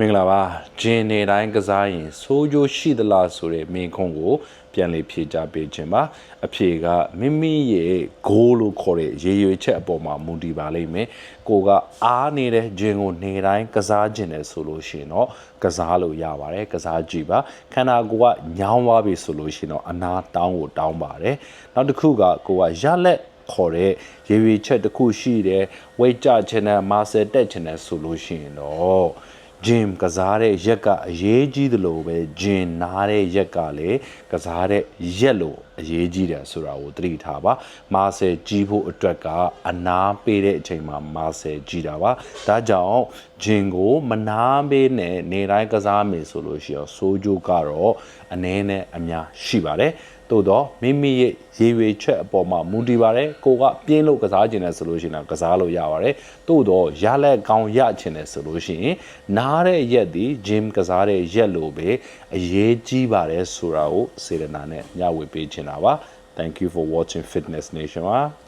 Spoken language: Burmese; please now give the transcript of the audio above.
မင်္ဂလာပါဂျင်းနေတိုင်းကစားရင်ဆိုးကျိုးရှိသလားဆိုတဲ့မိန့်ခွန်းကို ပြန်လေဖြေကြပေးခြင်းပါအဖြေကမိမိရဲ့ဂိုးလို့ခေါ်တဲ့ရေရွေချက်အပေါ်မှာမူတည်ပါလိမ့်မယ်ကိုကအားနေတဲ့ဂျင်းကိုနေတိုင်းကစားခြင်းတယ်ဆိုလို့ရှိရင်တော့ကစားလို့ရပါတယ်ကစားကြည့်ပါခန္ဓာကိုယ်ကညောင်းသွားပြီဆိုလို့ရှိရင်တော့အနာတောင်းကိုတောင်းပါတယ်နောက်တစ်ခုကကိုကရလက်ခေါ်တဲ့ရေရွေချက်တစ်ခုရှိတယ်ဝိတ်ကြခြင်းနဲ့မာဆယ်တက်ခြင်းနဲ့ဆိုလို့ရှိရင်တော့ ဂျင်ကစားတဲ့ရက်ကအရေးကြီးသလိုပဲဂျင်နားတဲ့ရက်ကလည်းကစားတဲ့ရက်လို့အရေးကြီးတယ်ဆိုတာကိုသတိထားပါမာဆယ်ကြီးဖို့အတွက်ကအနာပေးတဲ့အချိန်မှာမာဆယ်ကြီးတာပါဒါကြောင့်ဂျင်ကိုမနာပေးနဲ့နေတိုင်းကစားမယ်ဆိုလို့ရှိရင်စိုးကြိုးကတော့အနည်းနဲ့အများရှိပါတယ် သို့တော့မိမိရဲ့ရေရွေချက်အပေါ်မှာမူတည်ပါတယ်ကိုကပြင်းလို့ကစားခြင်းတယ်ဆိုလို့ရှိရင်တော့ကစားလို့ရပါတယ်သို့တော့ရလက်ကောင်းရခြင်းတယ်ဆိုလို့ရှိရင်နားတဲ့ရက်ဒီဂျင်ကစားတဲ့ရက်လို့ပဲအရေးကြီးပါတယ်ဆိုတာကိုစေရနာနဲ့ညှဝေပေးချင်တာပါ Thank you for watching Fitness Nation ပါ